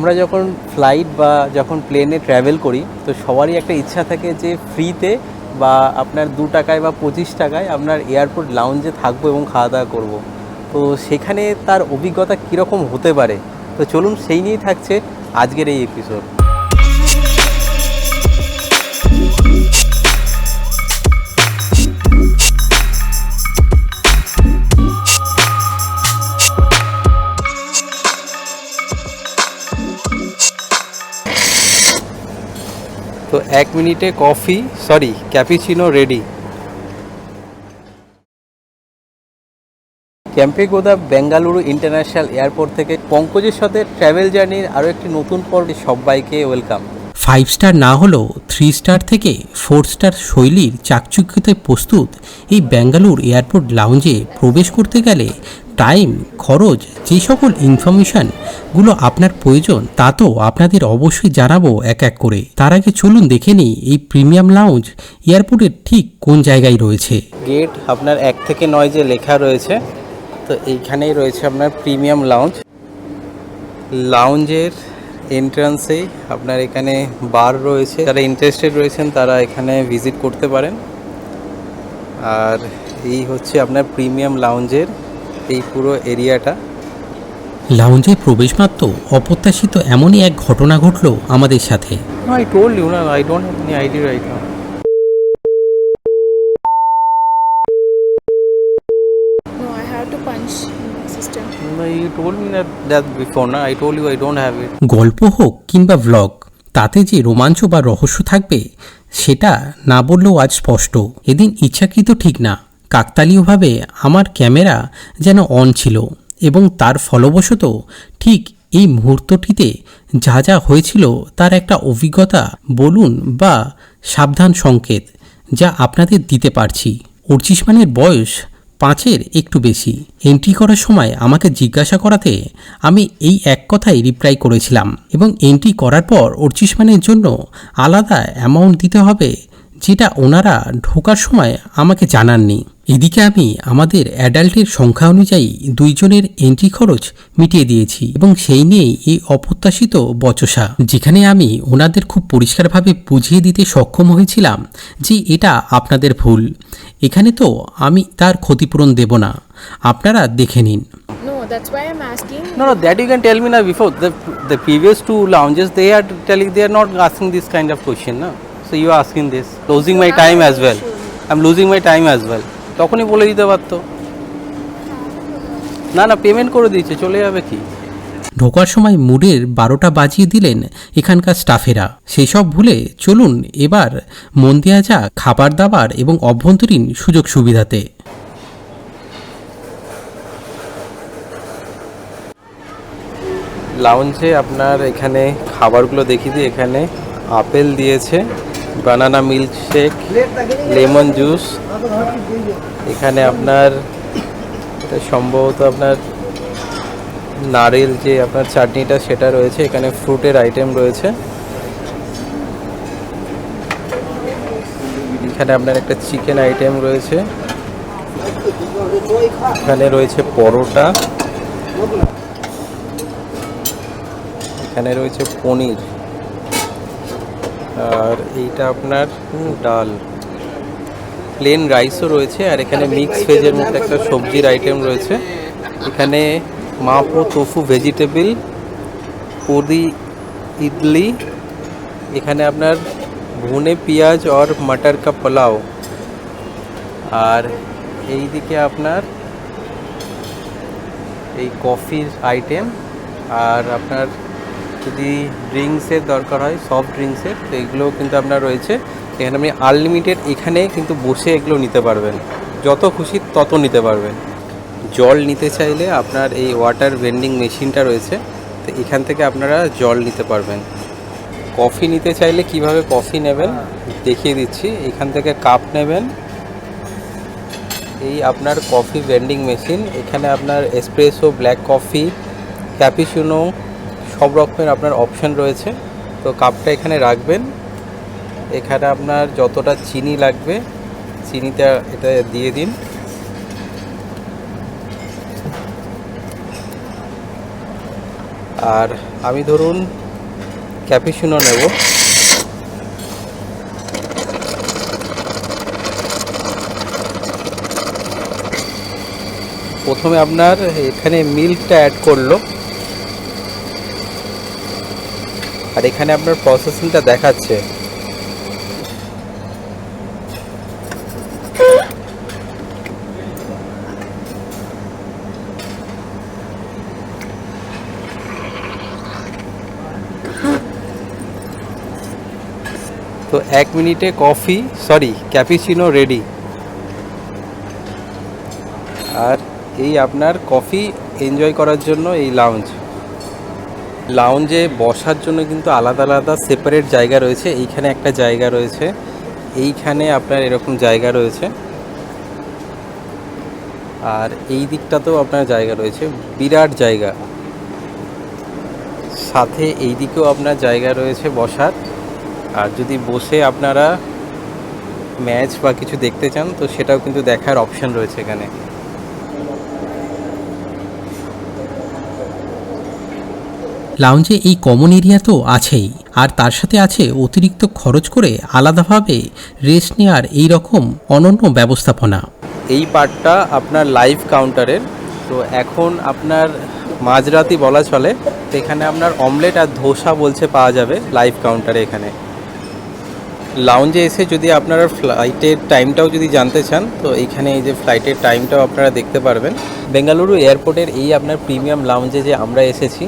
আমরা যখন ফ্লাইট বা যখন প্লেনে ট্র্যাভেল করি, তো সবারই একটা ইচ্ছা থাকে যে ফ্রিতে বা আপনার দু টাকায় বা পঁচিশ টাকায় আপনার এয়ারপোর্ট লাউঞ্জে থাকব এবং খাওয়া দাওয়া করব। তো সেখানে তার অভিজ্ঞতা কীরকম হতে পারে? তো চলুন সেই নিয়েই থাকছে আজকের এই এপিসোড তো এক মিনিটে coffee sorry cappuccino ready Kempegowda Bengaluru international airport থেকে পঙ্কজের সাথে ট্রাভেল জার্নির আরও একটি নতুন পর্বে সবাইকে ওয়েলকাম। ফাইভ স্টার না হলেও থ্রি স্টার থেকে ফোর স্টার শৈলীর চাকচুক্যতায় প্রস্তুত এই ব্যাঙ্গালোর এয়ারপোর্ট লাউঞ্জে প্রবেশ করতে গেলে টাইম খরচ, যে সকল ইনফরমেশানগুলো আপনার প্রয়োজন, তা তো আপনাদের অবশ্যই জানাব এক এক করে। তার আগে চলুন দেখে নিই, এই প্রিমিয়াম লাউঞ্জ এয়ারপোর্টের ঠিক কোন জায়গায় রয়েছে? গেট আপনার এক থেকে নয় যে লেখা রয়েছে, তো এইখানেই রয়েছে আপনার প্রিমিয়াম লাউঞ্জ লাউঞ্জের এন্ট্রান্সেই আপনার এখানে বার রয়েছে। যারা ইন্টারেস্টেড রয়েছেন, তারা এখানে ভিজিট করতে পারেন। আর এই হচ্ছে আপনার প্রিমিয়াম লাউঞ্জের এই পুরো এরিয়াটা লাউঞ্জে প্রবেশ মাত্র অপ্রত্যাশিত এমনই এক ঘটনা ঘটলো আমাদের সাথে আই টোল্ড ইউ না I don't have any idea right now No, I have to punch in the system. No, you told me that, that before, na? I told you I don't have it. গল্প হোক কিংবা vlog তাতে যে রোমাঞ্চ বা রহস্য থাকবে সেটা না বললেও আজ স্পষ্ট এদিন ইচ্ছাকৃত ঠিক না কাকতালীয়ভাবে আমার ক্যামেরা যেন অন ছিল এবং তার ফলবশত ঠিক এই মুহূর্তটিতে যা যা হয়েছিল তার একটা অভিজ্ঞতা বলুন বা সাবধান সংকেত যা আপনাদের দিতে পারছি। অর্চিসমানের বয়স পাঁচের একটু বেশি। এন্ট্রি করার সময় আমাকে জিজ্ঞাসা করাতে আমি এই এক কথাই রিপ্লাই করেছিলাম এবং এন্ট্রি করার পর অর্চিসমানের জন্য আলাদা অ্যামাউন্ট দিতে হবে যেটা ওনারা ঢোকার সময় আমাকে জানাননি। এদিকে আমি আমাদের অ্যাডাল্টের সংখ্যা অনুযায়ী দুইজনের এন্ট্রি খরচ মিটিয়ে দিয়েছি এবং সেই নিয়েই এই অপ্রত্যাশিত বচসা যেখানে আমি ওনাদের খুব পরিষ্কারভাবে বুঝিয়ে দিতে সক্ষম হয়েছিলাম যে এটা আপনাদের ভুল। এখানে তো আমি তার ক্ষতিপূরণ দেব না। আপনারা দেখে নিন। I'm losing my time as well. তখনই বলে দিতে পারতো। না না পেমেন্ট করে দিয়েছে চলে যাবে কি? ঢোকার সময় মুডের বারোটা বাজিয়ে দিলেন এখানকার স্টাফেরা সেসব ভুলে চলুন এবার মন দেওয়া যাক খাবার দাবার এবং অভ্যন্তরীণ সুযোগ সুবিধাতে। লাউঞ্জে আপনার এখানে খাবারগুলো দেখিয়ে দিই এখানে আপেল দিয়েছে। Banana milkshake lemon juice. এখানে আপনার সম্ভবত আপনার নারকেল যে আপনার চাটনিটা, সেটা রয়েছে। এখানে ফ্রুটের আইটেম রয়েছে। এখানে আপনার একটা চিকেন আইটেম রয়েছে। এখানে রয়েছে পরোটা। এখানে রয়েছে পনির। আর এইটা আপনার ডাল। প্লেন রাইসও রয়েছে, আর এখানে মিক্স ভেজের মধ্যে একটা সবজির আইটেম রয়েছে। এখানে mapo tofu vegetable puri idli এখানে আপনার ভুনে পেঁয়াজ আর মটর কা পোলাও আর এই দিকে আপনার এই কফির আইটেম আর আপনার যদি ড্রিঙ্কসের দরকার হয় সফট ড্রিঙ্কসের, তো এগুলোও কিন্তু আপনার রয়েছে। এখানে আপনি আনলিমিটেড এখানে কিন্তু বসে এগুলো নিতে পারবেন। যত খুশি তত নিতে পারবেন। জল নিতে চাইলে আপনার এই ওয়াটার ভেন্ডিং মেশিনটা রয়েছে, তো এখান থেকে আপনারা জল নিতে পারবেন। কফি নিতে চাইলে কীভাবে কফি নেবেন, দেখিয়ে দিচ্ছি। এখান থেকে কাপ নেবেন। এই আপনার কফি ভেন্ডিং মেশিন এখানে আপনার এসপ্রেসো ব্ল্যাক কফি ক্যাপিচিনো সব রকমের আপনার অপশান রয়েছে। তো কাপটা এখানে রাখবেন। এখানে আপনার যতটা চিনি লাগবে, চিনিটা এটা দিয়ে দিন। আর আমি ধরুন ক্যাপিসিনো নেব। প্রথমে আপনার এখানে মিল্কটা অ্যাড করল। আর এখানে আপনার প্রসেসিংটা দেখাচ্ছে। তো এক মিনিটে কফি সরি ক্যাপিচিনো রেডি আর এই আপনার কফি এনজয় করার জন্য এই লাউঞ্জ লাউঞ্জে বসার জন্য কিন্তু আলাদা আলাদা সেপারেট জায়গা রয়েছে। এইখানে একটা জায়গা রয়েছে। এইখানে আপনার এরকম জায়গা রয়েছে। আর এই দিকটাতেও আপনার জায়গা রয়েছে। বিরাট জায়গা। সাথে এই দিকেও আপনার জায়গা রয়েছে বসার। আর যদি বসে আপনারা ম্যাচ বা কিছু দেখতে চান, তো সেটাও কিন্তু দেখার অপশন রয়েছে এখানে। লাউঞ্জে এই কমন এরিয়া তো আছেই। আর তার সাথে আছে অতিরিক্ত খরচ করে আলাদাভাবে রেস্ট নেওয়ার এই রকম অনন্য ব্যবস্থাপনা। এই পার্টটা আপনার লাইভ কাউন্টারের তো এখন আপনার মাঝরাতি বলা চলে, তো এখানে আপনার অমলেট আর ধোসা বলছে পাওয়া যাবে লাইভ কাউন্টারে এখানে। লাউঞ্জে এসে যদি আপনারা ফ্লাইটের টাইমটাও যদি জানতে চান, তো এইখানে এই যে ফ্লাইটের টাইমটাও আপনারা দেখতে পারবেন। বেঙ্গালুরু এয়ারপোর্টের এই আপনার প্রিমিয়াম লাউঞ্জে যে আমরা এসেছি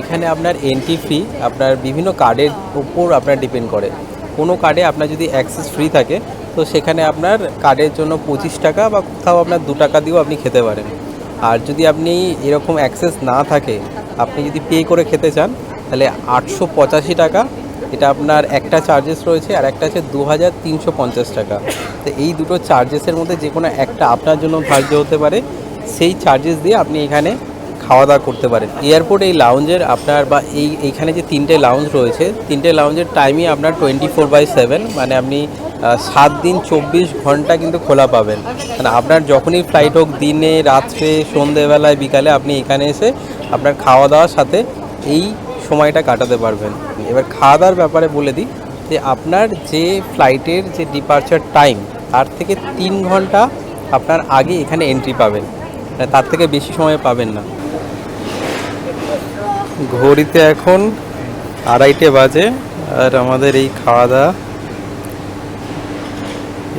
এখানে আপনার এন্ট্রি ফি আপনার বিভিন্ন কার্ডের উপর আপনার ডিপেন্ড করে। কোনো কার্ডে আপনার যদি অ্যাক্সেস ফ্রি থাকে, তো সেখানে আপনার কার্ডের জন্য পঁচিশ টাকা বা কোথাও আপনার দু টাকা দিয়েও আপনি খেতে পারেন। আর যদি আপনি এরকম অ্যাক্সেস না থাকে, আপনি যদি পে করে খেতে চান, তাহলে আটশো পঁচাশি টাকা, এটা আপনার একটা চার্জেস রয়েছে আর একটা আছে দু হাজার তিনশো পঞ্চাশ টাকা। তো এই দুটো চার্জেসের মধ্যে যে কোনো একটা আপনার জন্য ধার্য হতে পারে, সেই চার্জেস দিয়ে আপনি এখানে খাওয়া দাওয়া করতে পারেন। এয়ারপোর্ট এই লাউঞ্জের আপনার বা এই, এইখানে যে তিনটে লাউঞ্জ রয়েছে, তিনটে লাউঞ্জের টাইমই আপনার টোয়েন্টি ফোর বাই সেভেন মানে আপনি সাত দিন চব্বিশ ঘণ্টা কিন্তু খোলা পাবেন। মানে আপনার যখনই ফ্লাইট হোক, দিনে, রাত্রে, সন্ধেবেলায়, বিকালে আপনি এখানে এসে আপনার খাওয়া দাওয়ার সাথে এই সময়টা কাটাতে পারবেন। এবার খাওয়া দাওয়ার ব্যাপারে বলে দিই যে আপনার যে ফ্লাইটের যে ডিপার্চার টাইম তার থেকে তিন ঘণ্টা আপনার আগে এখানে এন্ট্রি পাবেন। মানে তার থেকে বেশি সময় পাবেন না। ঘড়িতে এখন আড়াইটে বাজে আর আমাদের এই খাওয়া দাওয়া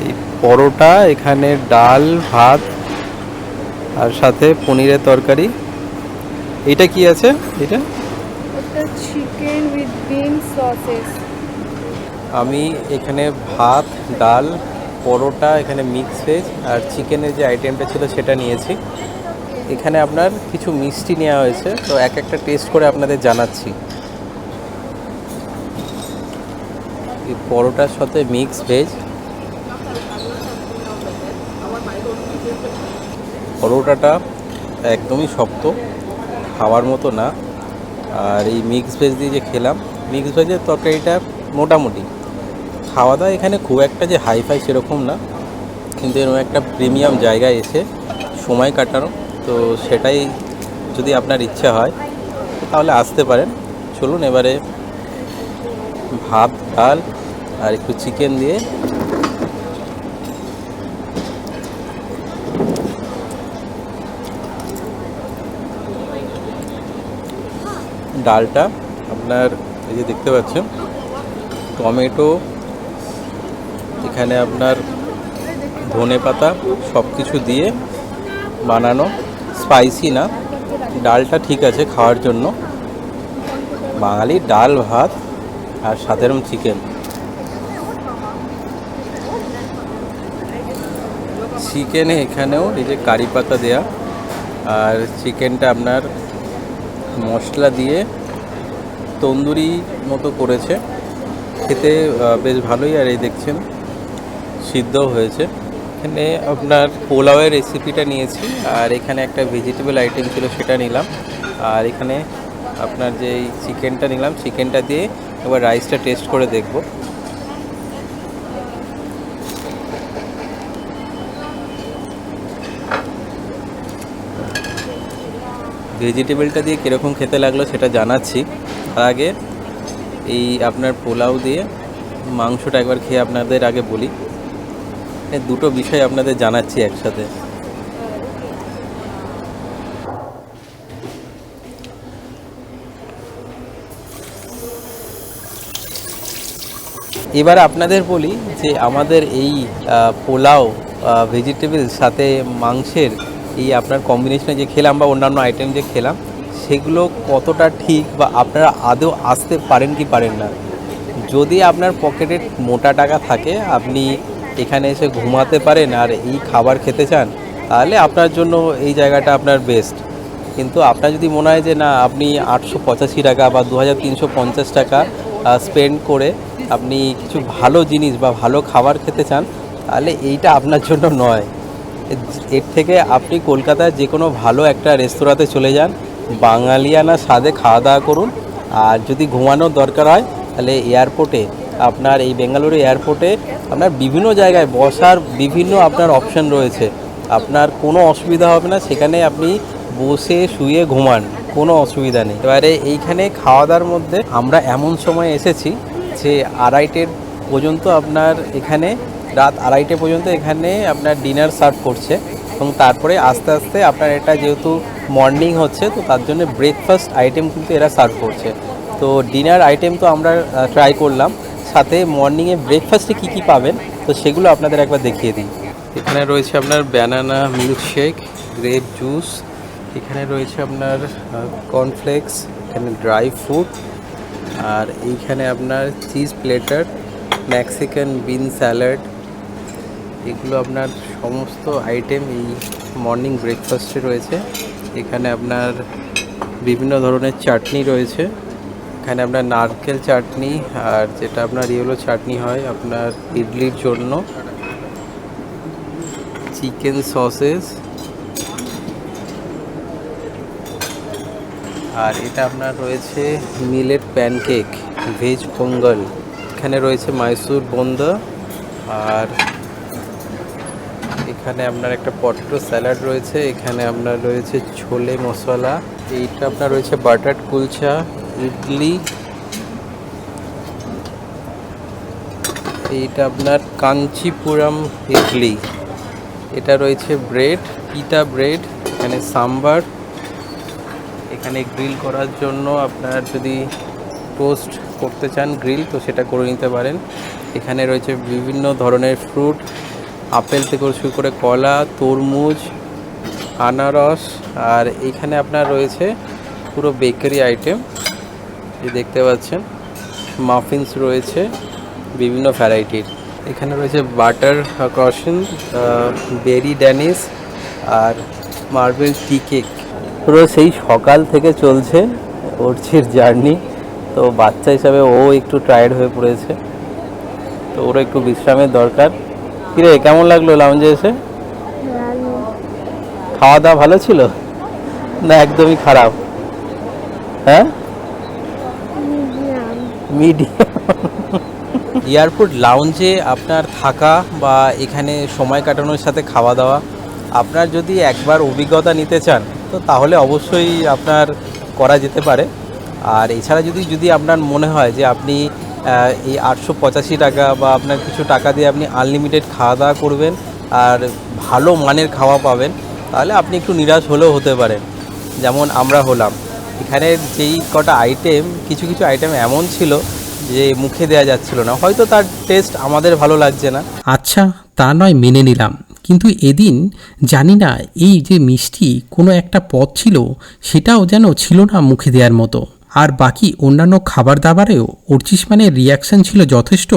এই পরোটা এখানে ডাল ভাত আর সাথে পনিরের তরকারি। এটা কি আছে? এটা চিকেন উইথ বিন সসেস। আমি এখানে ভাত ডাল পরোটা এখানে মিক্স ভেজ আর চিকেনের যে আইটেমটা ছিল সেটা নিয়েছি। এখানে আপনার কিছু মিষ্টি নেওয়া হয়েছে, তো এক একটা টেস্ট করে আপনাদের জানাচ্ছি। এই পরোটার সাথে মিক্স ভেজ পরোটাটা একদমই শক্ত, খাওয়ার মতো না। আর এই মিক্স ভেজ দিয়ে যে খেলাম মিক্স ভেজের তরকারিটা মোটামুটি। খাওয়া দাওয়া এখানে খুব একটা যে হাই ফাই সেরকম না, কিন্তু এরকম একটা প্রিমিয়াম জায়গায় এসে সময় কাটানো। তো সেটাই যদি আপনার ইচ্ছা হয়, তাহলে আসতে পারেন। চলুন এবারে ভাত, ডাল আর একটু চিকেন দিয়ে ডালটা আপনার এই যে দেখতে পাচ্ছেন, টমেটো, এখানে আপনার ধনে পাতা সব কিছু দিয়ে বানানো। স্পাইসি না। ডালটা ঠিক আছে খাওয়ার জন্য। বাঙালি ডাল, ভাত আর সাধারণ চিকেন চিকেনে এখানেও এই যে কারি পাতা দেয়া। আর চিকেনটা আপনার মশলা দিয়ে তন্দুরি মতো করেছে। খেতে বেশ ভালোই আর এই দেখছেন সিদ্ধ হয়েছে। এখানে আপনার পোলাওয়ের রেসিপিটা নিয়েছি, আর এখানে একটা ভেজিটেবল আইটেম ছিল, সেটা নিলাম। আর এখানে আপনার যে চিকেনটা নিলাম চিকেনটা দিয়ে এবার রাইসটা টেস্ট করে দেখব। ভেজিটেবলটা দিয়ে কীরকম খেতে লাগল সেটা জানাচ্ছি। তার আগে এই আপনার পোলাও দিয়ে মাংসটা একবার খেয়ে আপনাদের আগে বলি। দুটো বিষয় আপনাদের জানাচ্ছি একসাথে। এবার আপনাদের বলি যে আমাদের এই পোলাও ভেজিটেবল সাথে মাংসের এই আপনার কম্বিনেশনে যে খেলাম বা অন্যান্য আইটেম যে খেলাম, সেগুলো কতটা ঠিক বা আপনারা আদৌ আসতে পারেন কি পারেন না? যদি আপনার পকেটে মোটা টাকা থাকে, আপনি এখানে এসে ঘুমাতে পারেন আর এই খাবার খেতে চান, তাহলে আপনার জন্য এই জায়গাটা আপনার বেস্ট কিন্তু আপনার যদি মনে হয় যে না, আপনি আটশো পঁচাশি টাকা বা দু হাজার তিনশো পঞ্চাশ টাকা স্পেন্ড করে আপনি কিছু ভালো জিনিস বা ভালো খাবার খেতে চান, তাহলে এইটা আপনার জন্য নয়। এর- থেকে আপনি কলকাতার যে কোনো ভালো একটা রেস্তোরাঁতে চলে যান, বাঙালিয়ানা স্বাদে খাওয়া দাওয়া করুন। আর যদি ঘুমানোর দরকার হয়, তাহলে এয়ারপোর্টে আপনার এই বেঙ্গালুরু এয়ারপোর্টে আপনার বিভিন্ন জায়গায় বসার বিভিন্ন আপনার অপশন রয়েছে। আপনার কোনো অসুবিধা হবে না, সেখানে আপনি বসে শুয়ে ঘুমান, কোনো অসুবিধা নেই। এবারে এইখানে খাওয়া দাওয়ার মধ্যে আমরা এমন সময় এসেছি যে আড়াইটের পর্যন্ত আপনার এখানে, রাত আড়াইটে পর্যন্ত এখানে আপনার ডিনার সার্ভ করছে এবং তারপরে আস্তে আস্তে আপনার এটা যেহেতু মর্নিং হচ্ছে, তো তার জন্য ব্রেকফাস্ট আইটেম কিন্তু এরা সার্ভ করছে। তো ডিনার আইটেম তো আমরা ট্রাই করলাম। সাথে মর্নিংয়ে ব্রেকফাস্টে কী কী পাবেন? তো সেগুলো আপনাদের একবার দেখিয়ে দিই। এখানে রয়েছে আপনার ব্যানানা মিল্কশেক গ্রেপ জুস এখানে রয়েছে আপনার কর্নফ্লেক্স এখানে ড্রাই ফ্রুট আর এইখানে আপনার cheese platter Mexican bean salad এগুলো আপনার সমস্ত আইটেম এই মর্নিং ব্রেকফাস্টে রয়েছে। এখানে আপনার বিভিন্ন ধরনের চাটনি রয়েছে। এখানে আপনার নারকেল চাটনি আর যেটা আপনার ইয়েলো চাটনি হয় আপনার ইডলির জন্য। চিকেন সসেস আর এটা আপনার রয়েছে মিলেট প্যানকেক, ভেজ পোঙ্গল। এখানে রয়েছে মাইসুর বোন্দা। আর এখানে আপনার একটা পটেটো স্যালাড রয়েছে। এখানে আপনার রয়েছে ছোলে মশলা। এইটা আপনার রয়েছে বাটার কুলচা। ইডলি এইটা আপনার কাঞ্চিপুরম ইডলি এটা রয়েছে ব্রেড পিটা ব্রেড, এখানে সাম্বার। এখানে গ্রিল করার জন্য আপনার যদি টোস্ট করতে চান গ্রিল, তো সেটা করে নিতে পারেন। এখানে রয়েছে বিভিন্ন ধরনের ফ্রুট, আপেল থেকে শুরু করে কলা, তরমুজ, আনারস, আর এখানে আপনার রয়েছে পুরো বেকারি আইটেম। যে দেখতে পাচ্ছেন মাফিনস রয়েছে, বিভিন্ন ভ্যারাইটির এখানে রয়েছে বাটার ক্রশন বেরি ড্যানিস আর মার্বেল টি কেক পুরো সেই সকাল থেকে চলছে ওরছির জার্নি। তো বাচ্চা হিসাবে ও একটু টায়ার্ড হয়ে পড়েছে। তো ওরও একটু বিশ্রামের দরকার। কিরে, কেমন লাগল লাউঞ্জে এসে? খাওয়া দাওয়া ভালো ছিল? না, একদমই খারাপ। হ্যাঁ? মিডিয়াম এয়ারপোর্ট লাউঞ্জে আপনার থাকা বা এখানে সময় কাটানোর সাথে খাওয়া দাওয়া আপনার যদি একবার অভিজ্ঞতা নিতে চান, তো তাহলে অবশ্যই আপনার করা যেতে পারে। আর এছাড়া যদি যদি আপনার মনে হয় যে আপনি এই আটশো পঁচাশি টাকা বা আপনার কিছু টাকা দিয়ে আপনি আনলিমিটেড খাওয়া দাওয়া করবেন আর ভালো মানের খাওয়া পাবেন, তাহলে আপনি একটু নিরাশ হলেও হতে পারেন যেমন আমরা হলাম। এখানে যেই কটা আইটেম কিছু কিছু আইটেম এমন ছিল যে মুখে দেয়া যাচ্ছিল না। হয়তো তার টেস্ট আমাদের ভালো লাগছে না। আচ্ছা তা নয় মেনে নিলাম। কিন্তু এদিন জানি না এই যে মিষ্টি কোনো একটা পদ ছিল, সেটাও যেন ছিল না মুখে দেওয়ার মতো। আর বাকি অন্যান্য খাবার দাবারেও অর্চিস মানের রিয়াকশন ছিল যথেষ্ট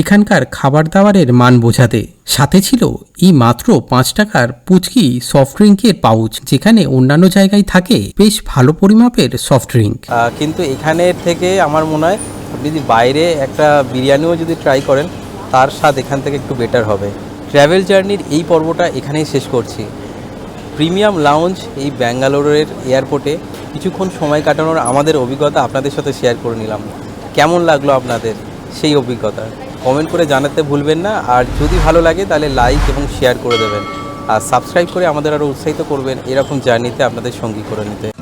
এখানকার খাবার দাবারের মান বোঝাতে। সাথে ছিল এই মাত্র পাঁচ টাকার পুচকি সফট ড্রিঙ্কের পাউচ যেখানে অন্যান্য জায়গায় থাকে বেশ ভালো পরিমাপের সফট ড্রিঙ্ক কিন্তু এখানের থেকে আমার মনে হয় আপনি যদি বাইরে একটা বিরিয়ানিও যদি ট্রাই করেন, তার স্বাদ এখান থেকে একটু বেটার হবে। ট্র্যাভেল জার্নির এই পর্বটা এখানেই শেষ করছি। প্রিমিয়াম লাউঞ্জ এই ব্যাঙ্গালোরের এয়ারপোর্টে কিছুক্ষণ সময় কাটানোর আমাদের অভিজ্ঞতা আপনাদের সাথে শেয়ার করে নিলাম। কেমন লাগল আপনাদের সেই অভিজ্ঞতা? কমেন্ট করে জানাতে ভুলবেন না, আর যদি ভালো লাগে তাহলে লাইক এবং শেয়ার করে দেবেন। আর সাবস্ক্রাইব করে আমাদের আরও উৎসাহিত করবেন এরকম জার্নিতে আপনাদের সঙ্গী করে নিতে।